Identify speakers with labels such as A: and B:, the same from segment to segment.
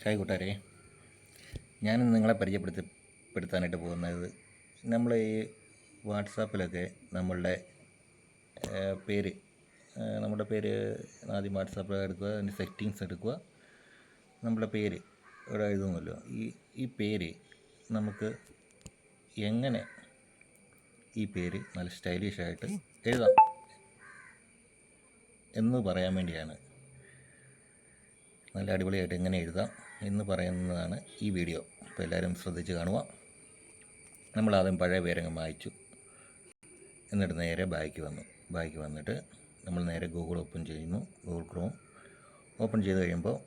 A: Hi കൂട്ടുകാരെ. ഞാൻ നിങ്ങളെ പരിചയപ്പെടുത്തി പെടുത്താനായിട്ട് പോകുന്നത് നമ്മൾ ഈ വാട്സാപ്പിലൊക്കെ നമ്മളുടെ പേര് നമ്മുടെ പേര് ആദ്യം വാട്സാപ്പിൽ എടുക്കുക അതിന്റെ സെറ്റിങ്സ് എടുക്കുക. നമ്മുടെ പേര് ഇവിടെ എഴുതുന്നല്ലോ. ഈ ഈ പേര് നമുക്ക് എങ്ങനെ ഈ പേര് നല്ല സ്റ്റൈലിഷായിട്ട് എഴുതാം എന്ന് പറയാൻ വേണ്ടിയാണ് നല്ല അടിപൊളിയായിട്ട് എങ്ങനെ എഴുതാം എന്ന് പറയുന്നതാണ് ഈ വീഡിയോ. അപ്പോൾ എല്ലാവരും ശ്രദ്ധിച്ച് കാണുക. നമ്മളാദ്യം പഴയ പേരങ്ങ് മായ്ച്ചു എന്നിട്ട് നേരെ ബാക്ക് വന്നു. ബാക്ക് വന്നിട്ട് നമ്മൾ നേരെ ഗൂഗിൾ ഓപ്പൺ ചെയ്യുന്നു. ഗൂഗിൾ ക്രോം ഓപ്പൺ ചെയ്ത് കഴിയുമ്പോൾ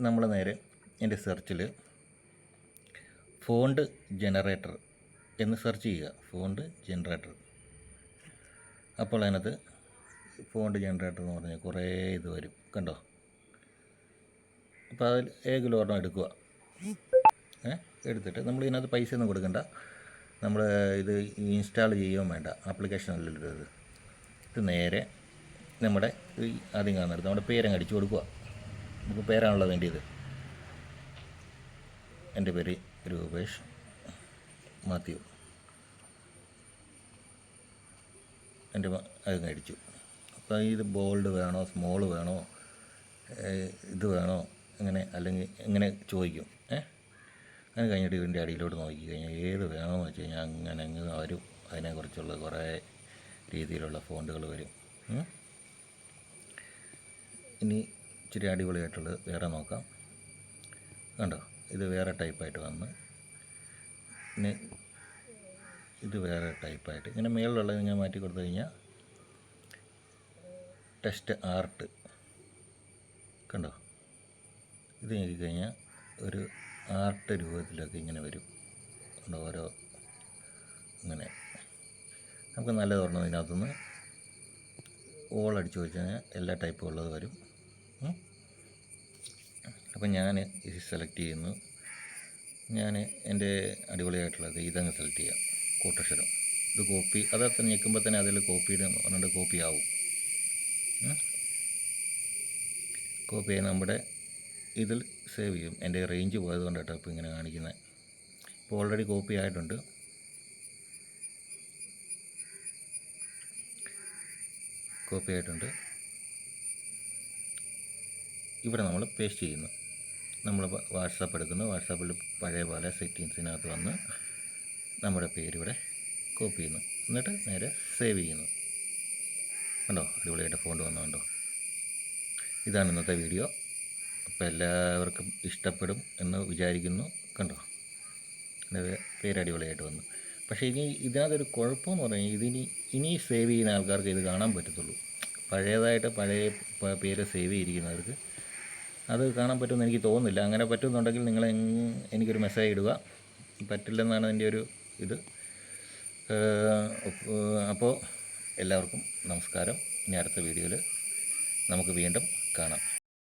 A: നമ്മൾ നേരെ എന്റെ സെർച്ചിൽ ഫോണ്ട് ജനറേറ്റർ എന്ന് സെർച്ച് ചെയ്യുക. Font generator. അപ്പോൾ അതിനകത്ത് ഫോണ്ട് ജനറേറ്റർ എന്ന് പറഞ്ഞാൽ കുറേ ഇത് വരും. കണ്ടോ? അപ്പോൾ അതിൽ ഏതെങ്കിലും ഒരെണ്ണം എടുക്കുക. എടുത്തിട്ട് നമ്മൾ ഇതിനകത്ത് പൈസ ഒന്നും കൊടുക്കണ്ട. നമ്മൾ ഇത് ഇൻസ്റ്റാൾ ചെയ്യുകയും വേണ്ട. ആപ്ലിക്കേഷൻ അല്ലല്ലോ ഇത്. ഇത് നേരെ നമ്മുടെ ഈ ആദ്യം കാണുന്നത് നമ്മുടെ പേരങ്ങ് അടിച്ചു കൊടുക്കുക. നമുക്ക് പേരാണല്ലോ വേണ്ടിയത്. എന്റെ പേര് രൂപേഷ് മാത്യു. എന്റെ അതങ്ങ് അടിച്ചു. അപ്പോൾ ഇത് ബോൾഡ് വേണോ സ്മോൾ വേണോ ഇത് വേണോ? അങ്ങനെ അല്ലെങ്കിൽ ഇങ്ങനെ ചോദിക്കും. ഏ? അങ്ങനെ കഴിഞ്ഞിട്ട് ഇതിന്റെ അടിയിലോട്ട് നോക്കി കഴിഞ്ഞാൽ ഏത് വേണമെന്ന് വെച്ച് കഴിഞ്ഞാൽ അങ്ങനെ അങ്ങ് വരും. അതിനെക്കുറിച്ചുള്ള കുറേ രീതിയിലുള്ള ഫോണ്ടുകൾ വരും. ഇനി ഇച്ചിരി അടിപൊളിയായിട്ടുള്ളത് വേറെ നോക്കാം. കണ്ടോ? ഇത് വേറെ ടൈപ്പായിട്ട് വന്ന്. ഇനി ഇത് വേറെ ടൈപ്പായിട്ട് ഇങ്ങനെ മേളിലുള്ളത് ഞാൻ മാറ്റി കൊടുത്തു കഴിഞ്ഞാൽ ടെസ്റ്റ് ആർട്ട്. കണ്ടോ? ഇത് ഞെക്കിക്കഴിഞ്ഞാൽ ഒരു ആർട്ട് രൂപത്തിലൊക്കെ ഇങ്ങനെ വരും. ഓരോ ഇങ്ങനെ. നമുക്ക് നല്ലത് പറഞ്ഞത് ഇതിനകത്തുനിന്ന് ഓളടിച്ച് വെച്ച് കഴിഞ്ഞാൽ എല്ലാ ടൈപ്പും ഉള്ളത് വരും. അപ്പം ഞാൻ ഇത് സെലക്ട് ചെയ്യുന്നു. ഞാൻ എന്റെ അടിപൊളിയായിട്ടുള്ളത് ഇതങ്ങ് സെലക്ട് ചെയ്യാം. കൂട്ടക്ഷരം. ഇത് കോപ്പി അതൊക്കെ ഞെക്കുമ്പോൾ തന്നെ അതിൽ കോപ്പിയുടെ പറഞ്ഞിട്ട് കോപ്പി ആവും. കോപ്പി നമ്മുടെ ഇതിൽ സേവ് ചെയ്യും. എന്റെ റേഞ്ച് പോയത് കൊണ്ടാട്ടോ ഇപ്പോൾ ഇങ്ങനെ കാണിക്കുന്നത് ഇപ്പോൾ ഓൾറെഡി കോപ്പി ആയിട്ടുണ്ട്. കോപ്പി ആയിട്ടുണ്ട്. ഇവിടെ നമ്മൾ പേസ്റ്റ് ചെയ്യുന്നു. നമ്മൾ വാട്സാപ്പ് എടുക്കുന്നു. വാട്സാപ്പിൽ പഴയ പോലെ സെറ്റിങ്സിനകത്ത് വന്ന് നമ്മുടെ പേരിവിടെ കോപ്പി ചെയ്യുന്നു. എന്നിട്ട് നേരെ സേവ് ചെയ്യുന്നു. കണ്ടോ? അടിപൊളിയായിട്ട് ഫോണ്ട് വന്നുണ്ടോ ഇതാണ് ഇന്നത്തെ വീഡിയോ അപ്പോൾ എല്ലാവർക്കും ഇഷ്ടപ്പെടും എന്ന് വിചാരിക്കുന്നു. കണ്ടോ? പേര് അടിപൊളിയായിട്ട് വന്നു. പക്ഷേ ഇനി ഇതിനകത്തൊരു കുഴപ്പമെന്ന് പറഞ്ഞാൽ ഇതിനി ഇനി സേവ് ചെയ്യുന്ന ആൾക്കാർക്ക് ഇത് കാണാൻ പറ്റത്തുള്ളൂ. പഴയതായിട്ട് പഴയ പേര് സേവ് ചെയ്തിരിക്കുന്നവർക്ക് അത് കാണാൻ പറ്റുമെന്ന് എനിക്ക് തോന്നുന്നില്ല. അങ്ങനെ പറ്റുമെന്നുണ്ടെങ്കിൽ നിങ്ങൾ എനിക്കൊരു മെസ്സേജ് ഇടുക. പറ്റില്ലെന്നാണ് എന്റെ ഒരു ഇത്. അപ്പോൾ എല്ലാവർക്കും നമസ്കാരം. ഇനി അടുത്ത വീഡിയോയിൽ നമുക്ക് വീണ്ടും കാണാം.